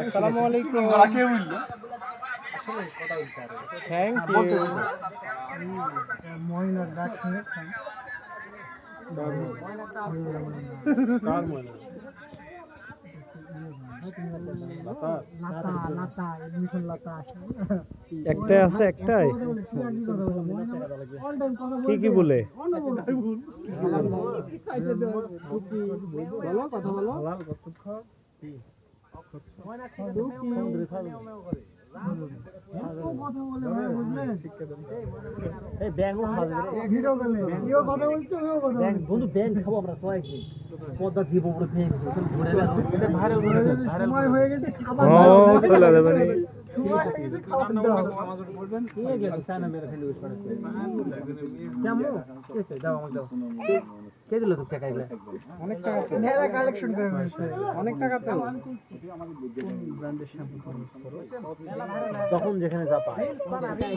আসসালামু আলাইকুম। কে থ্যাংক ইউ। ময়নার ডাক একটাই আছে একটাই। কি কি বলে। বন্ধু ব্যাংক খাব আমরা সবাই কি পদ্মা দিব ঘুরে গেল হয়ে গেছে খাবার কে দিল টাকা এগুলা অনেক টাকা মেয়েরা কালেকশন করে ফেলছে অনেক টাকা তো। তখন যেখানে যা পায়।